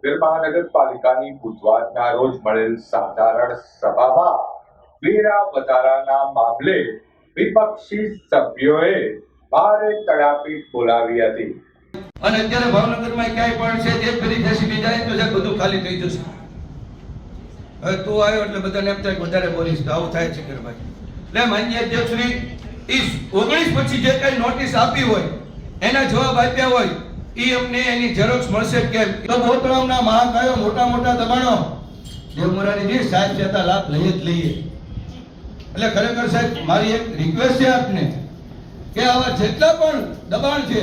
નગર મહાનગરપાલિકાની બુધવારના રોજ મળેલ સાધારણ સભામાં વેરા વધારાના મામલે વિપક્ષી સભ્યોએ ભારે તડાપીટ બોલાવી હતી. અને અત્યારે ભાવનગરમાં ક્યાંય પણ છે જે ફરી જેસીબી જાય તો સાહેબ બધું ખાલી થઈ જશે. હવે તું આવ્યો એટલે બધાને એમ થાય વધારે બોલીશ તો આવું થાય છે કે ભાઈ. એટલે માન્ય અધ્યક્ષશ્રી ઈ ઓગણીસ પછી જે કઈ નોટિસ આપી હોય, એના જવાબ આપ્યા હોય ઈ અમને એની ઝેરોક્ષ મળશે કેમ તો ગોતળાવના મહાકાયો, મોટા મોટા દબાણો. જે, સાહેબ જતા લાભ લઈએ જ લઈએ. એટલે ખરેખર સાહેબ, મારી એક રિક્વેસ્ટ છે આપને, કે આવા જેટલા પણ દબાણ છે,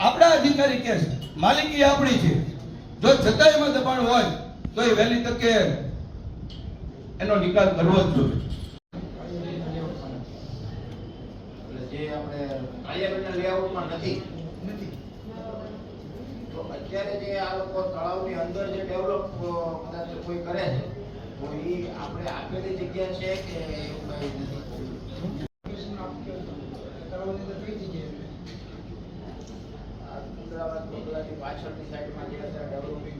આપણા અધિકારી કે માલિકી આપણી છે. જો છતાંય એમાં દબાણ હોય, તો એ વહેલી તકે એનો નિકાલ કરવો જ જોઈએ. જે આપણે કાર્યક્રમના લેઆઉટમાં નથી અત્યારે જે આ લોકો તળાવની અંદર જે ડેવલપ કદાચ કોઈ કરે છે, તો એ આપણે આપેલી જગ્યા છે કે એવું કઈ નથી પાછળની કરેલો છે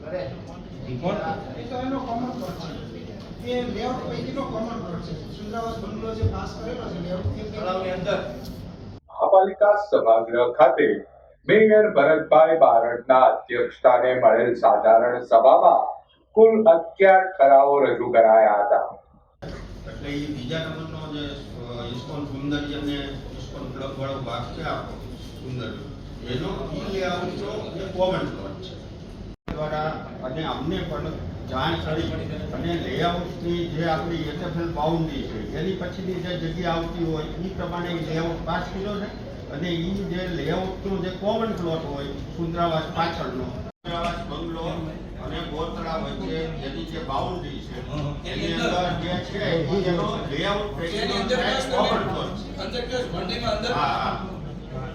એ તળાવની અંદર ખાતે મેયર ભરતભાઈ બારડના અધ્યક્ષતાને મળેલ સાધારણ સભામાં કુલ અગિયાર ઠરાવો રજૂ કરાયા હતા. એટલે એ બીજા નંબરનો જે ઇસ્કોન સુંદર જે ને ઇસ્કોન ક્લબ વાળો ભાગ છે આપણો સુંદર એનો ઈ લેઆઉટનો એ કોમન પ્લોટ છે. દ્વારા અને અમને પણ જાણ કરી અને લેઆઉટની જે આપણી એસએફએલ બાઉન્ડ્રી છે, એની પછીની જે જગ્યા આવતી હોય એ પ્રમાણે લેઆઉટ પાંચ કિલો છે? અને ઈ જે લેઆઉટનો જે કોમન પ્લોટ હોય સુંદરાવાસ પાછળનો સુંદરાવાસ બંગલો અને ગોતળા વચ્ચે એની જે બાઉન્ડ્રી છે એની અંદર જે છે એનો લેઆઉટ કોમન પ્લોટ છે. હા હા.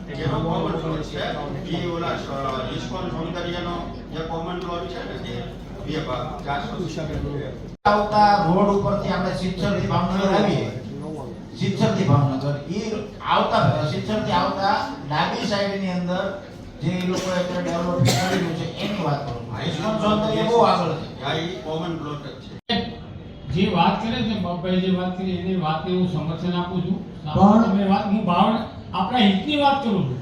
જેનો કોમન પ્લોટ છે ઈ ઓલા ઇસ્કોન સૌંદર્યનો જે કોમન પ્લોટ છે ને તે બે ભાગ ચારસો આવતા રોડ ઉપરથી આપણે સિત્સરથી ભાવનગર આવીએ. સિત્સરથી ભાવનગર એ આવતા શિક્ષણથી આવતા ડાબી સાઈડની અંદર જે લોકો અત્યારે ડેવલપ કરેલું છે એની વાત કરું. આયુષ્માન સૌંદર્ય બહુ આગળ છે. આ ઈ કોમન પ્લોટ જ છે. જે વાત કરે છે બાપાએ જે વાત કરી એની વાતને હું સમર્થન આપું છું. પણ- તમે વાત હું ભાવના આપણા હિતની વાત કરું છું.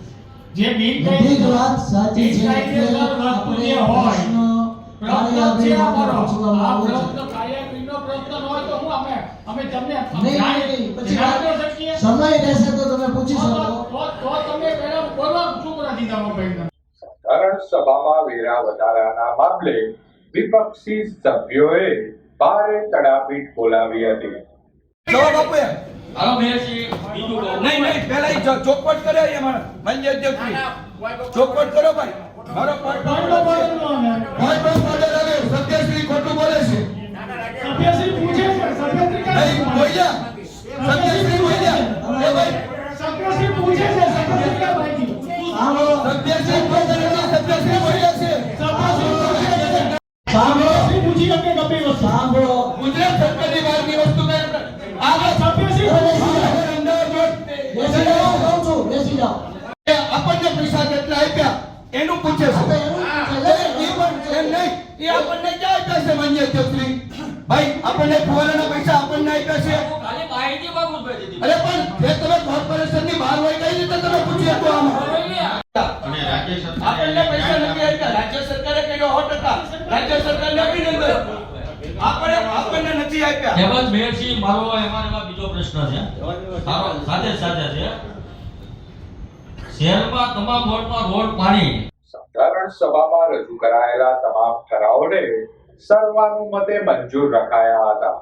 જે બિન બધી વાત સાચી છે આપણે હોય પ્રશ્ન છે અમારો. પૂછવામાં આ આવે છે. પ્રશ્ન કાર્યકરીનો પ્રશ્ન હોય તો હું અમે તમને નહીં. પછી. સમય રહેશે તો તમે પૂછી શકો. તો- તો તમે પહેલા બોલવા ચૂપ નથી થવા ભાઈ સાધારણ સભામાં વેરા વધારાના મામલે વિપક્ષી સભ્યોએ ભારે તડાપીટ બોલાવી હતી. જવાબ આપો હાલો મેયરજી બીજું કહું. નહીં નહીં પહેલા જો- ચોખવટ કરે એ મારા મંજે ચોખવટ કરો ભાઈ. મારો point પૂછી શકે ગમે વસ્તુ સાંભળો. ગુજરાત સરકારની બહારની વસ્તુ કઈ આગળ સભ્ય શ્રી બેસી જાઓ કહું છું બેસી જાઓ. આપણને પૈસા કેટલા આપ્યા? એનું પૂછે છે. એમ નહીં. એ આપણને ક્યાં આપ્યા છે માન્ય અધ્યક્ષશ્રી ભાઈ આપણને ફુવારાના પૈસા આપણને આપ્યા છે. અરે પણ નથી આપ્યા. તેમજ મેયરજી મારો એમાં એમાં બીજો પ્રશ્ન છે. સાથે સાથે છે. શહેરમાં તમામ વોર્ડમાં રોડ પાણી. સાધારણ સભામાં રજૂ કરાયેલા તમામ ઠરાવોને સર્વાનુમતે મંજૂર રખાયા હતા.